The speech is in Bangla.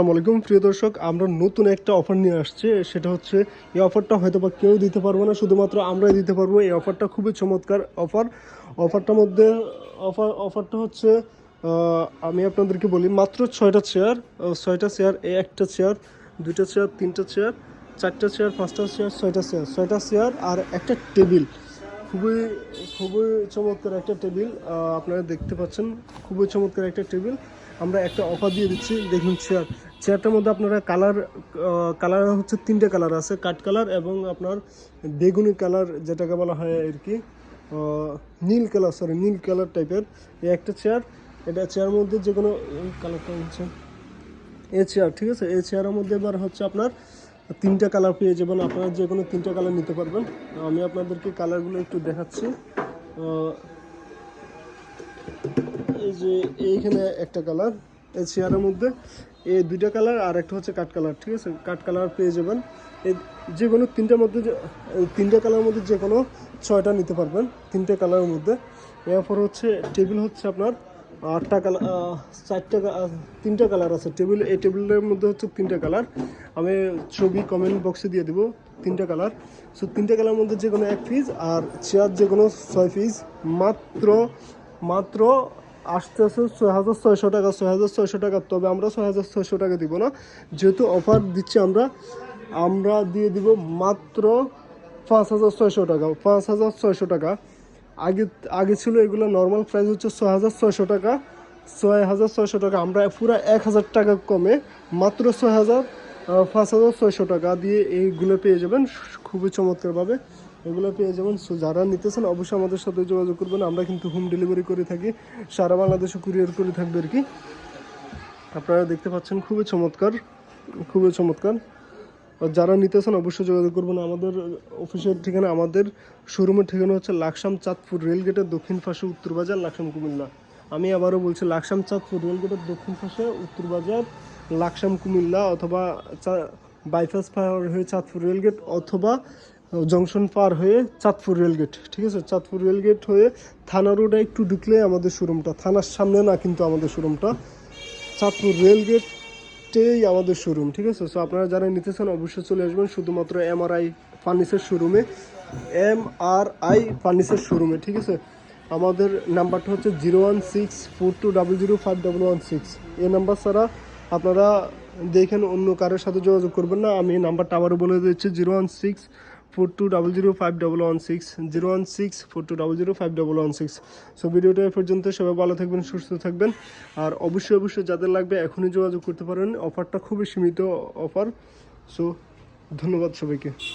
আসসালামু আলাইকুম। প্রিয় দর্শক, আমরা নতুন একটা অফার নিয়ে আসছে। সেটা হচ্ছে, এই অফারটা হয়তো বা কেউ দিতে পারব না, শুধুমাত্র আমরাই দিতে পারব। এই অফারটা খুবই চমৎকার অফার অফারটার মধ্যে অফার অফারটা হচ্ছে আমি আপনাদেরকে বলি, মাত্র ছয়টা চেয়ার ছয়টা চেয়ার এই একটা চেয়ার দুইটা চেয়ার তিনটা চেয়ার চারটা চেয়ার পাঁচটা চেয়ার ছয়টা চেয়ার ছয়টা চেয়ার আর একটা টেবিল খুবই খুবই চমৎকার একটা টেবিল আপনারা দেখতে পাচ্ছেন, খুবই চমৎকার একটা টেবিল আমরা একটা অফার দিয়ে দিচ্ছি, দেখুন চেয়ার চেয়ারটার মধ্যে আপনারা কালার কালার হচ্ছে তিনটে কালার আছে, কাঠ কালার এবং আপনার বেগুনি কালার যেটাকে বলা হয় আর কি নীল কালার সরি নীল কালার টাইপের। এই একটা চেয়ার, এটা চেয়ার মধ্যে যে কোনো কালারটা হচ্ছে এ চেয়ার, ঠিক আছে? এই চেয়ারের মধ্যে এবার হচ্ছে আপনার তিনটা কালার পেয়ে যাবেন। আপনারা যে কোনো তিনটা কালার নিতে পারবেন। আমি আপনাদেরকে কালারগুলো একটু দেখাচ্ছি। এই যে এইখানে একটা কালার এই চেয়ারের মধ্যে। এই দুইটা কালার আর একটা হচ্ছে কাঠ কালার, ঠিক আছে? কাঠ কালার পেয়ে যাবেন। এই যে কোনো তিনটার মধ্যে তিনটা কালারের মধ্যে যে কোনো ছয়টা নিতে পারবেন, তিনটে কালারের মধ্যে। এরপর হচ্ছে টেবিল হচ্ছে আপনার আটটা কালার চারটা তিনটা কালার আছে। টেবিল, এই টেবিলের মধ্যে হচ্ছে তিনটা কালার। আমি ছবি কমেন্ট বক্সে দিয়ে দেবো তিনটা কালার। সো তিনটা কালার মধ্যে যে কোনো এক পিস আর চেয়ার যে কোনো ছয় পিস মাত্র মাত্র আসতে আসতে ছয় হাজার ছয়শো টাকা, ছয় হাজার ছয়শো টাকা, তবে আমরা ছয় হাজার ছয়শো টাকা দিব না। যেহেতু অফার দিচ্ছি আমরা আমরা দিয়ে দিব মাত্র পাঁচ হাজার ছয়শো টাকা, পাঁচ হাজার ছয়শো টাকা। আগে আগে ছিল এগুলো নর্মাল প্রাইস হচ্ছে ছয় হাজার ছয়শো টাকা, ছয় হাজার ছয়শো টাকা, আমরা পুরো এক হাজার টাকা কমে মাত্র ছয় হাজার পাঁচ হাজার ছয়শো টাকা দিয়ে এইগুলো পেয়ে যাবেন খুবই চমৎকারভাবে। এগুলো পেয়ে যাবেন। সো যারা নিতেছেন অবশ্যই আমাদের সাথে যোগাযোগ করবেন। আমরা কিন্তু হোম ডেলিভারি করে থাকি। সারা বাংলাদেশে কুরিয়ার করে থাকবে আর কি। আপনারা দেখতে পাচ্ছেন, খুবই চমৎকার খুবই চমৎকার। আর যারা নিতেছেন অবশ্যই যোগাযোগ করবেন। আমাদের অফিসের ঠিকানা, আমাদের শোরুমের ঠিকানা হচ্ছে লাকসাম চাঁদপুর রেলগেটের দক্ষিণ পাশে উত্তর বাজার, লাকসাম কুমিল্লা। আমি আবারও বলছি, লাকসাম চাঁদপুর রেলগেটের দক্ষিণ পাশে উত্তর বাজার, লাকসাম কুমিল্লা অথবা বাইপাস পার হয়ে চাঁদপুর রেলগেট অথবা জংশন পার হয়ে চাঁদপুর রেলগেট ঠিক আছে? চাঁদপুর রেলগেট হয়ে থানা রোডে একটু ঢুকলে আমাদের শোরুমটা, থানার সামনে না কিন্তু আমাদের শোরুমটা, চাঁদপুর রেলগেটেই আমাদের শোরুম, ঠিক আছে? সো আপনারা যারা নিতে চান অবশ্যই চলে আসবেন, শুধুমাত্র এমআরআই ফার্নিচার শোরুমে এম আর আই ফার্নিচার শোরুমে, ঠিক আছে? আমাদের নাম্বারটা হচ্ছে zero one six four two double zero five double one six এ নাম্বার ছাড়া আপনারা দেখেন অন্য কারোর সাথে যোগাযোগ করবেন না। আমি নাম্বারটা আবারও বলে দিচ্ছি zero one six four two double zero five double one six zero one six four two double zero five double one six so ভিডিওটা এ পর্যন্ত, সবাই ভালো থাকবেন, সুস্থ থাকবেন। আর অবশ্যই অবশ্যই যাদের লাগবে, এখনই যোগাযোগ করতে পারেন। অফারটা খুবই সীমিত অফার। সো ধন্যবাদ সবাইকে।